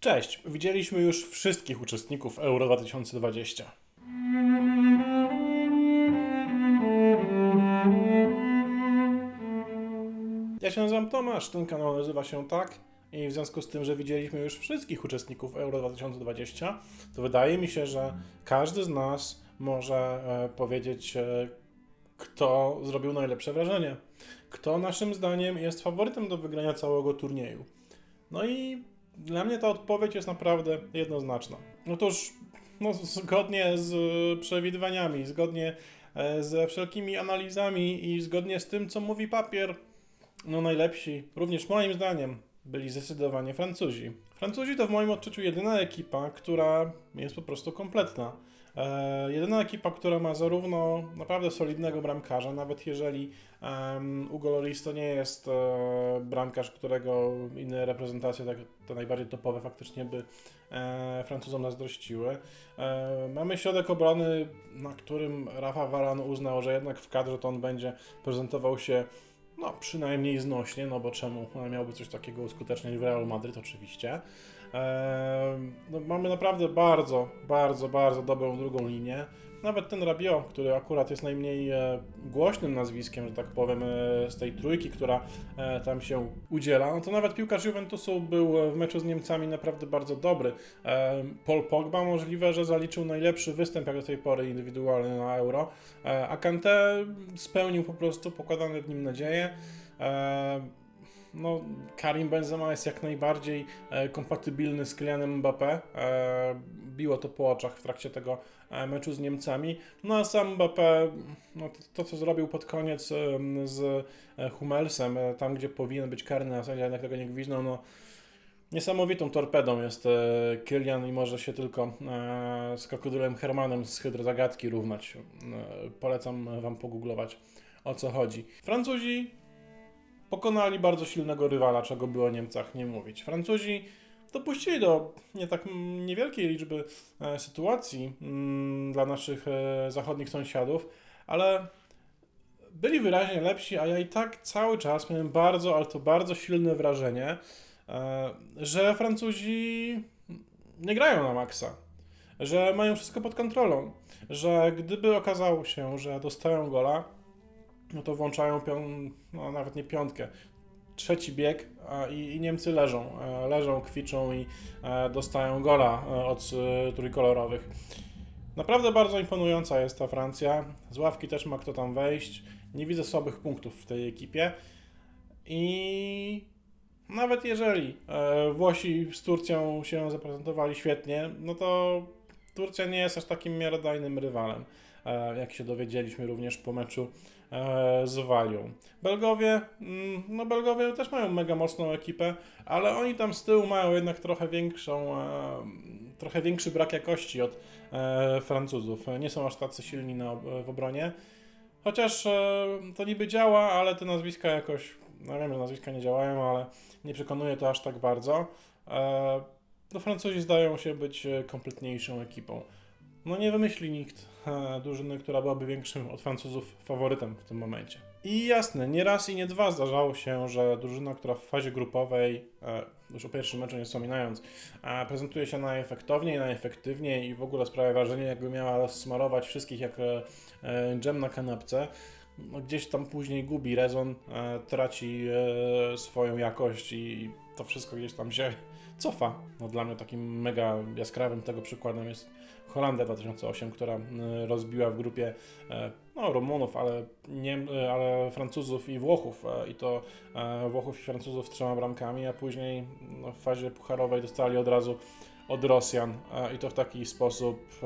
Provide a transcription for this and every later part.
Cześć, widzieliśmy już wszystkich uczestników Euro 2020. Ja się nazywam Tomasz, ten kanał nazywa się tak i w związku z tym, że widzieliśmy już wszystkich uczestników Euro 2020, to wydaje mi się, że każdy z nas może e, powiedzieć, e, kto zrobił najlepsze wrażenie, kto naszym zdaniem jest faworytem do wygrania całego turnieju. No i dla mnie ta odpowiedź jest naprawdę jednoznaczna. Otóż, no, zgodnie z przewidywaniami, zgodnie e, ze wszelkimi analizami i zgodnie z tym, co mówi papier, no najlepsi, również moim zdaniem, byli zdecydowanie Francuzi. Francuzi to w moim odczuciu jedyna ekipa, która jest po prostu kompletna. E, jedyna ekipa, która ma zarówno naprawdę solidnego bramkarza, nawet jeżeli Ugo Loris to nie jest e, bramkarz, którego inne reprezentacje, tak, te najbardziej topowe, faktycznie by e, Francuzom zazdrościły. E, mamy środek obrony, na którym Rafa Varane uznał, że jednak w kadrze to on będzie prezentował się no, przynajmniej znośnie, no bo czemu miałby coś takiego uskuteczniać w Real Madryt oczywiście. No, mamy naprawdę bardzo, bardzo, bardzo dobrą drugą linię. Nawet ten Rabiot, który akurat jest najmniej e, głośnym nazwiskiem, że tak powiem, e, z tej trójki, która e, tam się udziela, no to nawet piłkarz Juventusu był w meczu z Niemcami naprawdę bardzo dobry. Paul Pogba możliwe, że zaliczył najlepszy występ jak do tej pory indywidualny na Euro, a Kanté spełnił po prostu pokładane w nim nadzieje. No, Karim Benzema jest jak najbardziej e, kompatybilny z Kylianem Mbappé. E, biło to po oczach w trakcie tego e, meczu z Niemcami. No a sam Mbappé, no, to, to co zrobił pod koniec z Hummelsem, tam gdzie powinien być karny, a sędzia jednak tego nie gwiznął, no Niesamowitą torpedą jest Kylian i może się tylko z krokodylem Hermanem z Hydrozagadki równać. Polecam wam pogooglować o co chodzi. Francuzi pokonali bardzo silnego rywala, czego by o Niemcach nie mówić. Francuzi dopuścili do nie tak niewielkiej liczby e, sytuacji dla naszych e, zachodnich sąsiadów, ale byli wyraźnie lepsi, a ja i tak cały czas miałem bardzo, ale to bardzo silne wrażenie, e, że Francuzi nie grają na maksa, że mają wszystko pod kontrolą, że gdyby okazało się, że dostają gola, no to włączają pią- no nawet nie piątkę, trzeci bieg i, Niemcy leżą, e, leżą, kwiczą i e, dostają gola e, od trójkolorowych. Naprawdę bardzo imponująca jest ta Francja. Z ławki też ma kto tam wejść. Nie widzę słabych punktów w tej ekipie. I nawet jeżeli Włosi z Turcją się zaprezentowali świetnie, no to Turcja nie jest aż takim miarodajnym rywalem, jak się dowiedzieliśmy również po meczu z Walią. Belgowie, mm, no Belgowie też mają mega mocną ekipę, ale oni tam z tyłu mają jednak trochę większą, e, trochę większy brak jakości od e, Francuzów. Nie są aż tacy silni na, w obronie. Chociaż e, to niby działa, ale te nazwiska jakoś, no wiem, że nazwiska nie działają, ale nie przekonuje to aż tak bardzo. E, no Francuzi zdają się być e, kompletniejszą ekipą. No nie wymyśli nikt drużyny, która byłaby większym od Francuzów faworytem w tym momencie. I jasne, nie raz i nie dwa zdarzało się, że drużyna, która w fazie grupowej, e, już o pierwszym meczu nie wspominając, e, prezentuje się najefektowniej, najefektywniej i w ogóle sprawia wrażenie, jakby miała rozsmarować wszystkich jak e, dżem na kanapce. No, gdzieś tam później gubi rezon, e, traci e, swoją jakość i to wszystko gdzieś tam się cofa. No, dla mnie takim mega jaskrawym tego przykładem jest Holandia 2008, która rozbiła w grupie e, no, Rumunów, ale, Niem, e, ale Francuzów i Włochów e, i to e, Włochów i Francuzów trzema bramkami, a później no, w fazie pucharowej dostali od razu od Rosjan i to w taki sposób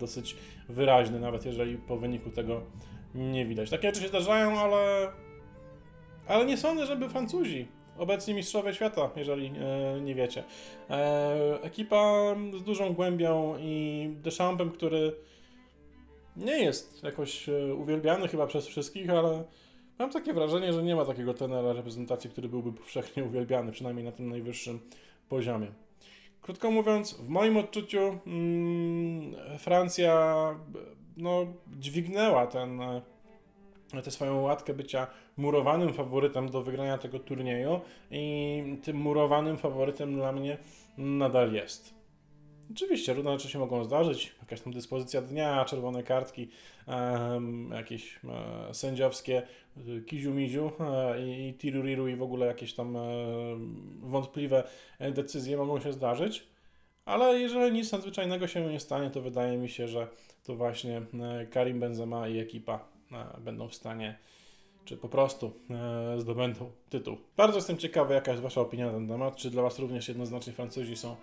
dosyć wyraźny, nawet jeżeli po wyniku tego nie widać. Takie rzeczy się zdarzają, ale ale nie sądzę, żeby Francuzi, obecni mistrzowie świata, jeżeli e, nie wiecie. E, ekipa z dużą głębią i Deschampem, który nie jest jakoś e, uwielbiany chyba przez wszystkich, ale mam takie wrażenie, że nie ma takiego tenera reprezentacji, który byłby powszechnie uwielbiany, przynajmniej na tym najwyższym poziomie. Krótko mówiąc, w moim odczuciu mm, Francja no, dźwignęła ten, e, tę swoją łatkę bycia murowanym faworytem do wygrania tego turnieju i tym murowanym faworytem dla mnie nadal jest. Oczywiście, różne rzeczy się mogą zdarzyć, jakaś tam dyspozycja dnia, czerwone kartki, jakieś e, sędziowskie e, kiziu-miziu e, i, tiruriru i w ogóle jakieś tam wątpliwe decyzje mogą się zdarzyć, ale jeżeli nic nadzwyczajnego się nie stanie, to wydaje mi się, że to właśnie e, Karim Benzema i ekipa e, będą w stanie czy po prostu e, zdobędą tytuł. Bardzo jestem ciekawy, jaka jest Wasza opinia na ten temat. Czy dla Was również jednoznacznie Francuzi są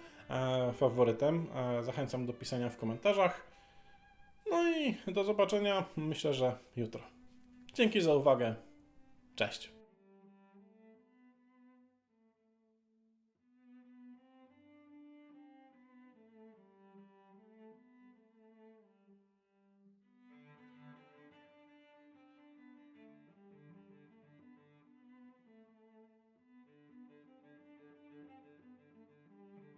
faworytem? Zachęcam do pisania w komentarzach. No i do zobaczenia, myślę, że jutro. Dzięki za uwagę. Cześć.